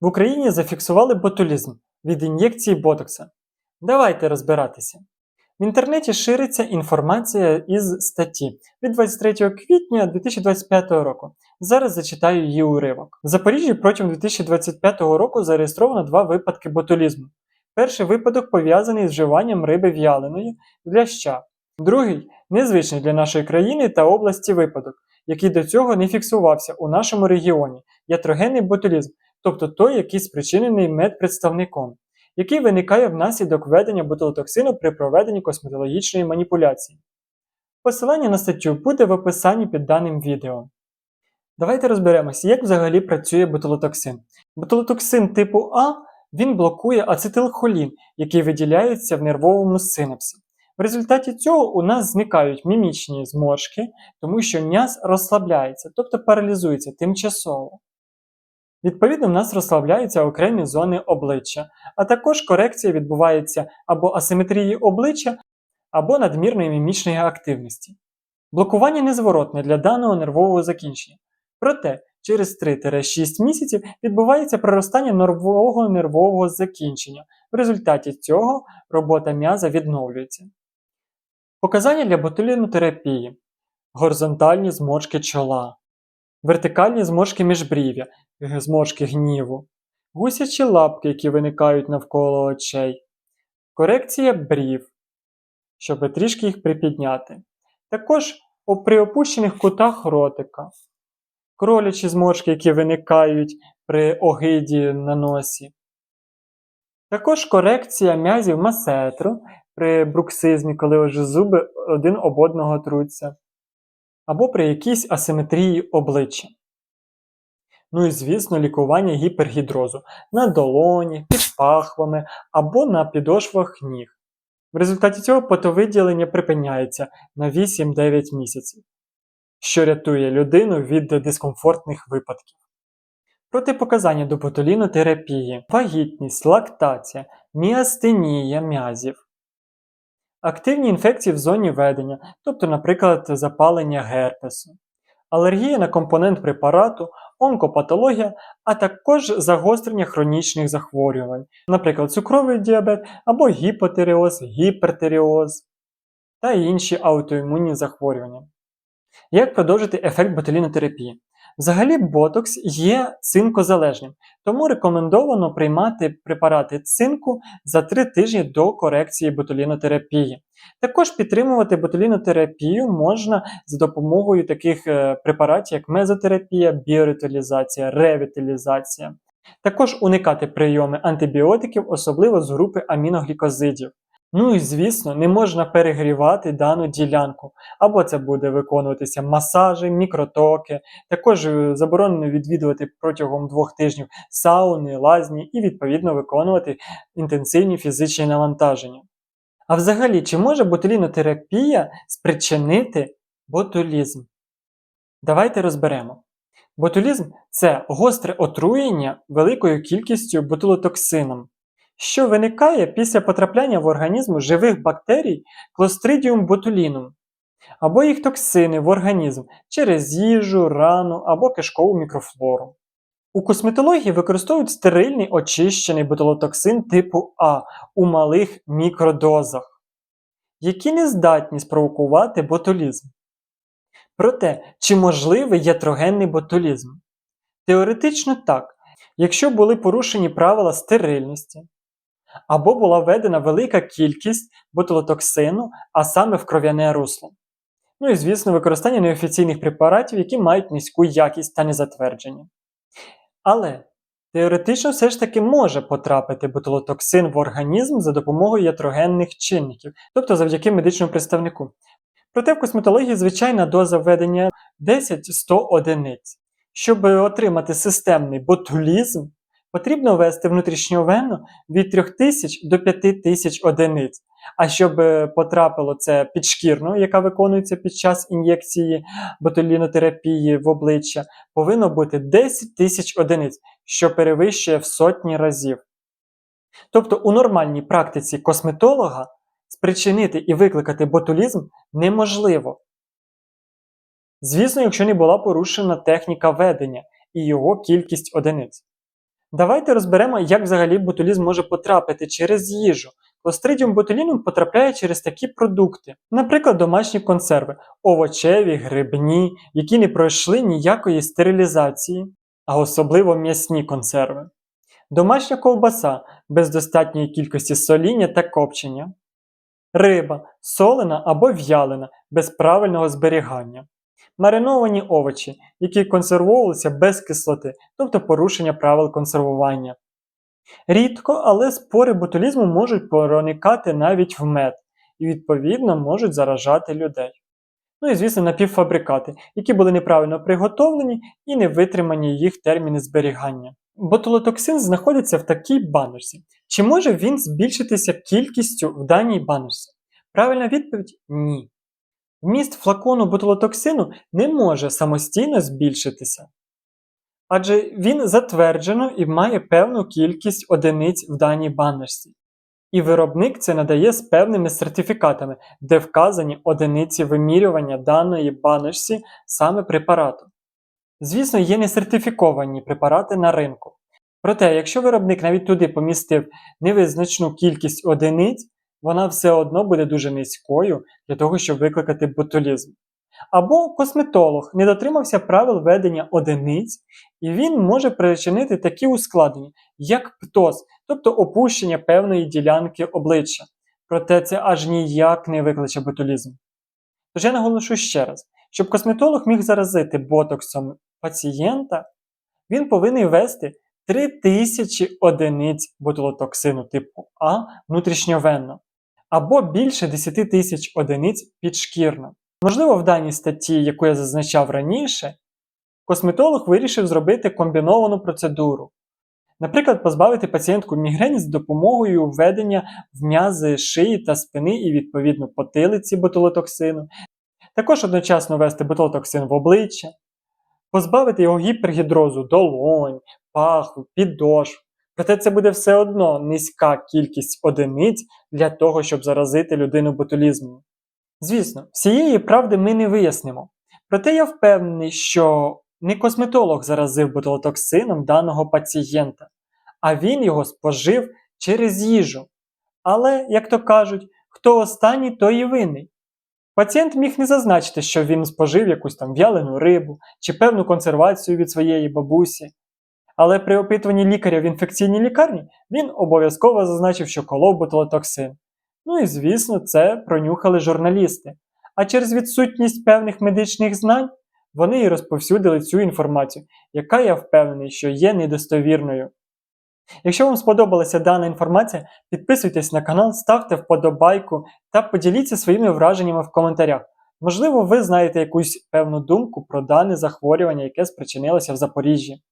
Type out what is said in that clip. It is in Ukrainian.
В Україні зафіксували ботулізм від ін'єкції ботокса. Давайте розбиратися. В інтернеті шириться інформація із статті від 23 квітня 2025 року. Зараз зачитаю її уривок. В Запоріжжі протягом 2025 року зареєстровано два випадки ботулізму. Перший випадок пов'язаний з вживанням риби в'яленої для ща. Другий незвичний для нашої країни та області випадок, який до цього не фіксувався у нашому регіоні ятрогенний ботулізм, тобто той, який спричинений медпредставником, який виникає внаслідок введення ботулотоксину при проведенні косметологічної маніпуляції. Посилання на статтю буде в описанні під даним відео. Давайте розберемося, як взагалі працює ботулотоксин. Ботулотоксин типу А він блокує ацетилхолін, який виділяється в нервовому синапсі. В результаті цього у нас зникають мімічні зморшки, тому що м'яз розслабляється, тобто паралізується тимчасово. Відповідно, в нас розслабляються окремі зони обличчя, а також корекція відбувається або асиметрії обличчя, або надмірної мімічної активності. Блокування незворотне для даного нервового закінчення. Проте, через 3-6 місяців відбувається проростання нового нервового закінчення. В результаті цього робота м'яза відновлюється. Показання для ботулінотерапії горизонтальні зморшки чола, вертикальні зморшки міжбрів'я, зморшки гніву, гусячі лапки, які виникають навколо очей, корекція брів, щоб трішки їх припідняти. Також при опущених кутах ротика, кролячі зморшки, які виникають при огиді на носі. Також корекція м'язів масетру при бруксизмі, коли вже зуби один об одного труться, або при якійсь асиметрії обличчя. Ну і, звісно, лікування гіпергідрозу на долоні, під пахвами або на підошвах ніг. В результаті цього потовиділення припиняється на 8-9 місяців, що рятує людину від дискомфортних випадків. Протипоказання до ботулінотерапії, вагітність, лактація, міастенія м'язів, активні інфекції в зоні ведення, тобто, наприклад, запалення герпесу, алергія на компонент препарату, онкопатологія, а також загострення хронічних захворювань, наприклад, цукровий діабет або гіпотиреоз, гіпертиреоз та інші аутоімунні захворювання. Як продовжити ефект ботулінотерапії? Взагалі, ботокс є цинкозалежним, тому рекомендовано приймати препарати цинку за 3 тижні до корекції ботулінотерапії. Також підтримувати ботулінотерапію можна за допомогою таких е, препаратів, як мезотерапія, біориталізація, ревіталізація. Також уникати прийоми антибіотиків, особливо з групи аміноглікозидів. Ну і звісно, не можна перегрівати дану ділянку, або це буде виконуватися масажі, мікротоки. Також е, заборонено відвідувати протягом двох тижнів сауни, лазні і відповідно виконувати інтенсивні фізичні навантаження. А взагалі, чи може ботулінотерапія спричинити ботулізм? Давайте розберемо. Ботулізм це гостре отруєння великою кількістю ботулотоксином, що виникає після потрапляння в організм живих бактерій Clostridium botulinum, або їх токсини в організм через їжу, рану або кишкову мікрофлору. У косметології використовують стерильний очищений ботулотоксин типу А у малих мікродозах, які не здатні спровокувати ботулізм. Проте, чи можливий ятрогенний ботулізм? Теоретично так, якщо були порушені правила стерильності, або була введена велика кількість ботулотоксину, а саме в кров'яне русло. Ну і, звісно, використання неофіційних препаратів, які мають низьку якість та незатвердження. Але теоретично все ж таки може потрапити ботулотоксин в організм за допомогою ятрогенних чинників, тобто завдяки медичному представнику. Проте в косметології звичайна доза введення 10-100 одиниць. Щоб отримати системний ботулізм, потрібно ввести внутрішньовенно від 3000 до 5000 одиниць. А щоб е, потрапило це підшкірно, яка виконується під час ін'єкції ботулінотерапії в обличчя, повинно бути 10 тисяч одиниць, що перевищує в сотні разів. Тобто у нормальній практиці косметолога спричинити і викликати ботулізм неможливо. Звісно, якщо не була порушена техніка ведення і його кількість одиниць. Давайте розберемо, як взагалі ботулізм може потрапити через їжу. Clostridium botulinum потрапляє через такі продукти, наприклад, домашні консерви, овочеві, грибні, які не пройшли ніякої стерилізації, а особливо м'ясні консерви. Домашня ковбаса без достатньої кількості соління та копчення. Риба солена або в'ялена без правильного зберігання. Мариновані овочі, які консервувалися без кислоти, тобто порушення правил консервування. Рідко, але спори ботулізму можуть проникати навіть в мед і, відповідно, можуть заражати людей. Ну і, звісно, напівфабрикати, які були неправильно приготовлені і не витримані їх терміни зберігання. Ботулотоксин знаходиться в такій баночці. Чи може він збільшитися кількістю в даній баночці? Правильна відповідь ні. Вміст флакону ботулотоксину не може самостійно збільшитися. Адже він затверджено і має певну кількість одиниць в даній баночці. І виробник це надає з певними сертифікатами, де вказані одиниці вимірювання даної баночці саме препарату. Звісно, є несертифіковані препарати на ринку. Проте, якщо виробник навіть туди помістив невизначну кількість одиниць, вона все одно буде дуже низькою для того, щоб викликати ботулізм. Або косметолог не дотримався правил ведення одиниць, і він може причинити такі ускладнення, як птоз, тобто опущення певної ділянки обличчя. Проте це аж ніяк не викличе ботулізм. Тож я наголошу ще раз, щоб косметолог міг заразити ботоксом пацієнта, він повинен ввести 3000 одиниць ботулотоксину типу А внутрішньовенно, або більше 10 тисяч одиниць підшкірно. Можливо, в даній статті, яку я зазначав раніше, косметолог вирішив зробити комбіновану процедуру. Наприклад, позбавити пацієнтку мігрені з допомогою введення в м'язи шиї та спини і, відповідно, потилиці ботулотоксину, також одночасно ввести ботулотоксин в обличчя, позбавити його гіпергідрозу долонь, паху, підошв. Проте це буде все одно низька кількість одиниць для того, щоб заразити людину ботулізмом. Звісно, всієї правди ми не вияснимо. Проте я впевнений, що не косметолог заразив ботулотоксином даного пацієнта, а він його спожив через їжу. Але, як то кажуть, хто останній, той і винний. Пацієнт міг не зазначити, що він спожив якусь там в'ялену рибу чи певну консервацію від своєї бабусі. Але при опитуванні лікаря в інфекційній лікарні він обов'язково зазначив, що колов ботулотоксин. Ну і звісно, це пронюхали журналісти. А через відсутність певних медичних знань вони і розповсюдили цю інформацію, яка я впевнений, що є недостовірною. Якщо вам сподобалася дана інформація, підписуйтесь на канал, ставте вподобайку та поділіться своїми враженнями в коментарях. Можливо, ви знаєте якусь певну думку про дане захворювання, яке спричинилося в Запоріжжі.